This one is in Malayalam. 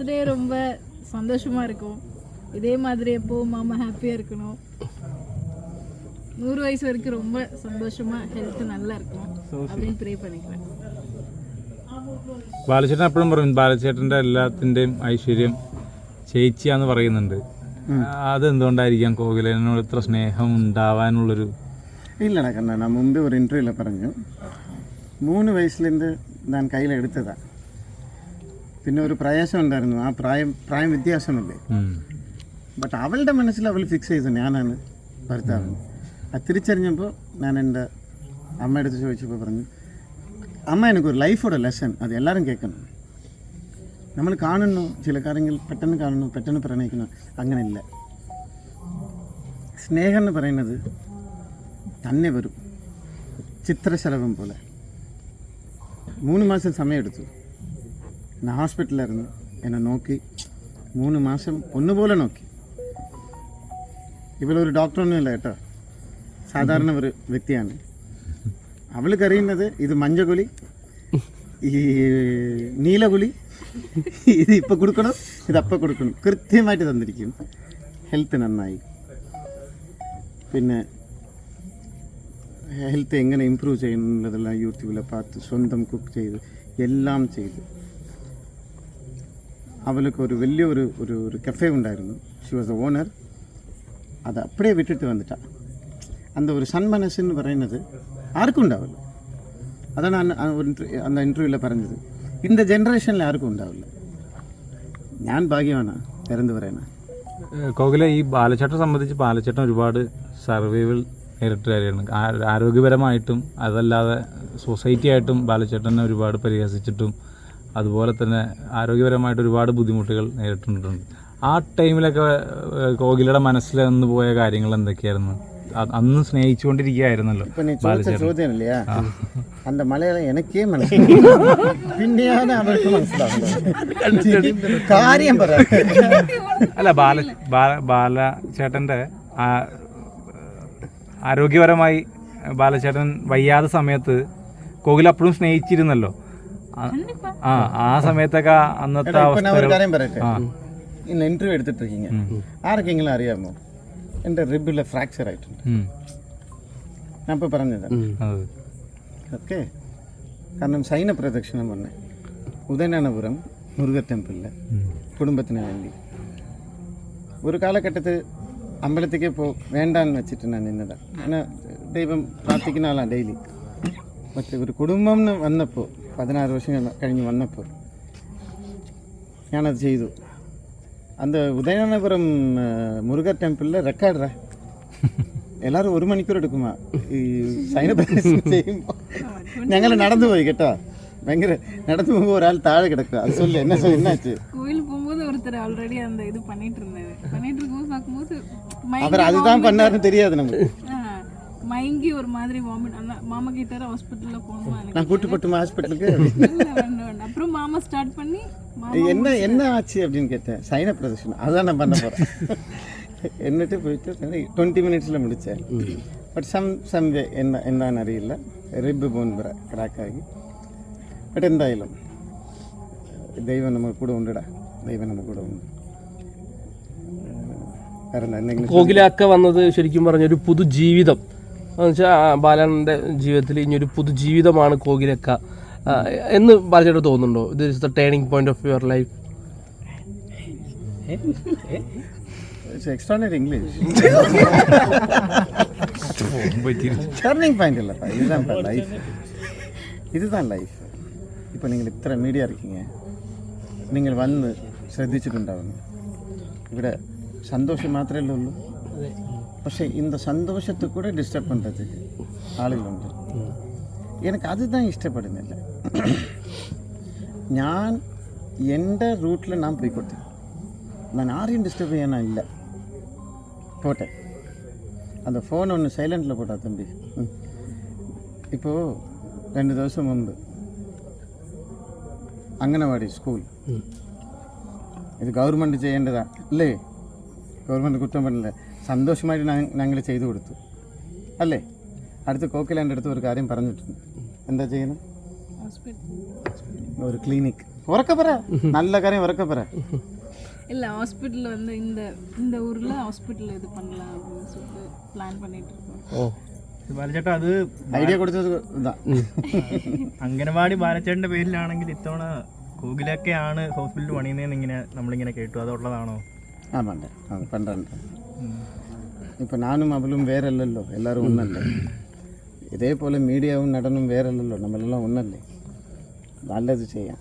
பர்த்டே ரொம்ப சந்தோஷமா இருக்கும். இதே மாதிரி எப்போவும் மாமா ஹாப்பியா இருக்கணும். நூறு வயசு வரைக்கும் ரொம்ப சந்தோஷமா ஹெல்த் நல்லா இருக்கும் அப்படின்னு ப்ரே பண்ணிக்கிறேன். ബാലചേട്ടൻ എപ്പോഴും പറയും ബാലചേട്ടന്റെ എല്ലാത്തിന്റെയും ഐശ്വര്യം ചേച്ചിയാന്ന് പറയുന്നുണ്ട്. അതെന്തുകൊണ്ടായിരിക്കാം കോകിലനോട് ഇത്ര സ്നേഹം ഉണ്ടാവാനുള്ളൊരു ഇല്ലടാ കണ്ണ മുമ്പ് ഒരു ഇന്റർവ്യൂവിൽ പറഞ്ഞു. മൂന്ന് വയസ്സിലിരുന്ന് ഞാൻ കയ്യിലെടുത്തതാണ് പിന്നെ ഒരു പ്രയാസം ഉണ്ടായിരുന്നു. ആ പ്രായം പ്രായം വ്യത്യാസമല്ലേ? ബട്ട് അവളുടെ മനസ്സിൽ അവൾ ഫിക്സ് ചെയ്തു ഞാനാണ് ഭർത്താവ്. അത് തിരിച്ചറിഞ്ഞപ്പോൾ ഞാൻ എന്റെ അമ്മയുടെ അടുത്ത് ചോദിച്ചപ്പോൾ പറഞ്ഞു അമ്മ എനിക്കൊരു ലൈഫോടെ ലെസൺ അത് എല്ലാവരും കേൾക്കണം. നമ്മൾ കാണുന്നു ചില കാര്യങ്ങൾ പെട്ടെന്ന് കാണുന്നു പെട്ടെന്ന് പ്രണയിക്കുന്നു. അങ്ങനെയില്ല. സ്നേഹം എന്ന് പറയുന്നത് തന്നെ വരും. ചിത്രശലഭം പോലെ. മൂന്ന് മാസം സമയമെടുത്തു. ഞാൻ ഹോസ്പിറ്റലായിരുന്നു എന്നെ നോക്കി. മൂന്ന് മാസം ഒന്നുപോലെ നോക്കി. ഇവളൊരു ഡോക്ടറൊന്നുമില്ല കേട്ടോ. സാധാരണ ഒരു വ്യക്തിയാണ്. അവൾക്ക് അറിയുന്നത് ഇത് മഞ്ഞകുലി ഈ നീലകുലി ഇത് ഇപ്പം കൊടുക്കണം ഇത് അപ്പം കൊടുക്കണം. കൃത്യമായിട്ട് തന്നിരിക്കും. ഹെൽത്ത് നന്നായി. പിന്നെ ഹെൽത്ത് എങ്ങനെ ഇമ്പ്രൂവ് ചെയ്യുന്നതെല്ലാം യൂട്യൂബിൽ പാത്ത് സ്വന്തം കുക്ക് ചെയ്ത് എല്ലാം ചെയ്ത്. അവൾക്ക് ഒരു വലിയ ഒരു ഒരു ഒരു കഫേ ഉണ്ടായിരുന്നു ഷി വാസ് എ ഓണർ അത് அப்படியே விட்டுட்டு வந்துட்டா அந்த ஒரு സന്മനസ്സെന്ന് പറയുന്നത് ആർക്കും ഉണ്ടാവില്ല അതാണ് അന്ന് ആ ഒരു ഇന്റർ- അന്ന് ഇൻ്റർവ്യൂവിൽ പറഞ്ഞത് இந்த ജനറേഷനിൽ ആർക്കും ഉണ്ടാവില്ല ഞാൻ ഭാഗ്യമാണ് വേറെന്ത് പറയാനാ ഏഹ് കോകില ഈ ബാലചേട്ടനെ സംബന്ധിച്ച് ബാലചേട്ടൻ ഒരുപാട് സർവൈവൽ നേരിട്ട കാര്യമാണ് ആ- ആരോഗ്യപരമായിട്ടും അതല്ലാതെ സൊസൈറ്റി ആയിട്ടും ബാലചേട്ടനെ ഒരുപാട് പരിഹസിച്ചിട്ടും അതുപോലെ തന്നെ ആരോഗ്യപരമായിട്ട് ഒരുപാട് ബുദ്ധിമുട്ടുകൾ നേരിട്ടിട്ടുണ്ട്. ആ ടൈമിലൊക്കെ കോകിലയുടെ മനസ്സിൽ നിന്ന് പോയ കാര്യങ്ങൾ എന്തൊക്കെയായിരുന്നു? അന്ന് സ്നേഹിച്ചുകൊണ്ടിരിക്കുകയായിരുന്നല്ലോ ചോദ്യമല്ലേ? അന്ത മലയാളം എനിക്കേ മനസ്സിലായി പിന്നെയാണ് അവർക്ക് മനസ്സിലാവുന്നത് കാര്യം അല്ല ബാല ബാലചേട്ടന്റെ ആരോഗ്യപരമായി ബാലചേട്ടൻ വയ്യാതെ സമയത്ത് കോകിൽ അപ്പോഴും സ്നേഹിച്ചിരുന്നല്ലോ. ആ ആ സമയത്തൊക്കെ അന്നത്തെ ഇന്റർവ്യൂ എടുത്തിട്ടിരിക്കീങ്ക ആർക്കെങ്കിലും അറിയാമോ? എന്റെ റിബിലെ ഫ്രാക്ചർ ആയിട്ടുണ്ട്. ഞാൻ ഇപ്പൊ പറഞ്ഞത്. ഓക്കെ. കാരണം സൈന പ്രദക്ഷിണം പണേ ഉദയനാണപുരം മുരുക ടെമ്പിളിൽ കുടുംബത്തിന് വേണ്ടി. ഒരു കാലഘട്ടത്തിൽ അമ്പലത്തേക്ക് ഇപ്പോൾ വേണ്ടാന്ന് വെച്ചിട്ട് ഞാൻ നിന്നത്. ഞാൻ ദൈവം പ്രാർത്ഥിക്കുന്ന ആളാണ് ഡെയിലി. പക്ഷേ ഒരു കുടുംബം വന്നപ്പോൾ പതിനാറ് വർഷം കഴിഞ്ഞ് വന്നപ്പോൾ ഞാനത് ചെയ്തു அந்த உதயநாதபுரம் முருகர் டெம்பிளில் ரெக்கார்டுறா எல்லாரும் ஒரு മണിക്കൂർ എടുക്കുമാ ഈ സൈന പ്രദർശനം ചെയ്യുമ്പോൾ ഞങ്ങൾ നടന്നു പോയി കേട്ടോ ഭയങ്കര നടന്നു പോകുമ്പോൾ ഒരാൾ താഴെ കിടക്കുക അത് சொல்லு என்ன சொல்லு என்னாச்சு கோயில் போகும்போது ஒருத்தர் ஆல்ரெடி அந்த இது பண்ணிட்டு இருந்தாரு பண்ணிட்டு இருக்கும்போது பார்க்கும்போது மயங்கி அவர் அதுதான் பண்ணாருன்னு தெரியாது நமக்கு ஆ, மயங்கி ஒரு மாதிரி வாமிட் அந்த மாமா கிட்ட ஹாஸ்பிட்டல்ல போகணுமா எனக்கு நான் கூட்டு போட்டுமா ஹாஸ்பிட்டலுக்கு இல்ல, வேண்டாம், வேண்டாம். அப்புறம் மாமா ஸ்டார்ட் பண்ணி மாமா என்ன என்ன ஆச்சு அப்படின்னு கேட்டேன் சைன பிரதர்ஷனம் அதான் நான் பண்ண போகிறேன் എന്നിട്ട് പോയിട്ട് ട്വൻറ്റി മിനിറ്റ്സിൽ മുടിച്ചേ ബട്ട് സം സം വേ എന്താ എന്താണെന്ന് അറിയില്ല റിബ് ബോൺ ക്രാക്കായി ബട്ട് എന്തായാലും ദൈവം നമുക്ക് കൂടെ ഉണ്ടടാ ദൈവം നമുക്ക് കൂടെ ഉണ്ട് വേറെ എന്താ എന്തെങ്കിലും കോകിലാക്ക വന്നത് ശരിക്കും പറഞ്ഞ ഒരു പുതുജീവിതം എന്നുവെച്ചാൽ ബാലന്റെ ജീവിതത്തിൽ ഇനി ഒരു പുതുജീവിതമാണ് കോകിലക്ക ആ, എന്ന് ബാലചേട്ടൻ തോന്നുന്നുണ്ടോ ഇത് is the turning point of your life extraordinary English പോയി തിരിച്ച് ടേർണിംഗ് பாயிண்ட் இல்லைப்பா இதுதான்ப்பா லைஃப் இதுதான் லைஃப் இப்போ நீங்கள் இத்தனை மீடியா இருக்கீங்க നിങ്ങൾ വന്ന് ശ്രദ്ധിച്ചിട്ടുണ്ടാവുന്നു ഇവിടെ സന്തോഷം മാത്രമേ ഉള്ളൂ പക്ഷേ இந்த സന്തോഷത്തെ കൂടെ ഡിസ്റ്റർബ് பண்ணுறதுக்கு ആളുകളുണ്ട് எனக்கு அதுதான் ഇഷ്ടപ്പെടുന്നില്ല ഞാൻ എൻ്റെ റൂട്ടിൽ ഞാൻ പോയി കൊടുത്തു ഞാൻ ആരെയും ഡിസ്റ്റർബ് ചെയ്യാനല്ല പോട്ടെ அந்த ஃபோன் ஒன்று சைலண்டில் போட்டா தம்பி இப்போது ரெண்டு ദിവസം മുമ്പ് അംഗനവാടി സ്കൂൾ ഇത് ഗവൺമെൻറ് ചെയ്യേണ്ടതാണ് അല്ലേ ഗവൺമെൻറ് കുറ്റം പറഞ്ഞില്ല സന്തോഷമായിട്ട് ഞങ്ങൾ ചെയ്തു കൊടുത്തു അല്ലേ അടുത്ത് കോക്കിലാൻ്റെ അടുത്ത് ഒരു കാര്യം പറഞ്ഞിട്ടുണ്ട് എന്താ ചെയ്യണം ஹாஸ்பிட்டல் ഒരു ക്ലിനിക് உறக்க போற நல்ல காரியம் உறக்க போற இல்லை ஹாஸ்பிட்டல் வந்து இந்த இந்த ஊரில் ஹாஸ்பிட்டல் இது பண்ணலாம் அப்படின்னு சொல்லிட்டு பிளான் பண்ணிட்டு இருக்கோம் ഓ ബാലചേട്ടാ അത് ஐடியா கொடுத்தது தான் അംഗനവാടി ബാലച്ചേട്ടന്റെ പേരിലാണെങ്കിൽ ഇത്തവണ കോകിലൊക്കെയാണ് ഹോസ്പിറ്റൽ പണിയുന്നതെന്ന് ഇങ്ങനെ നമ്മളിങ്ങനെ കേട്ടു അതുള്ളതാണോ ஆமாங்க அது பண்ணுறேன்ட்டு இப்போ நானும் அவளும் வேற இல்லல்லோ எல்லாரும் ஒன்றும் இதே போல் மீடியாவும் நடனும் வேற இல்லல்லோ நம்மளெல்லாம் ஒன்றும் இல்லை நல்லது செய்யும்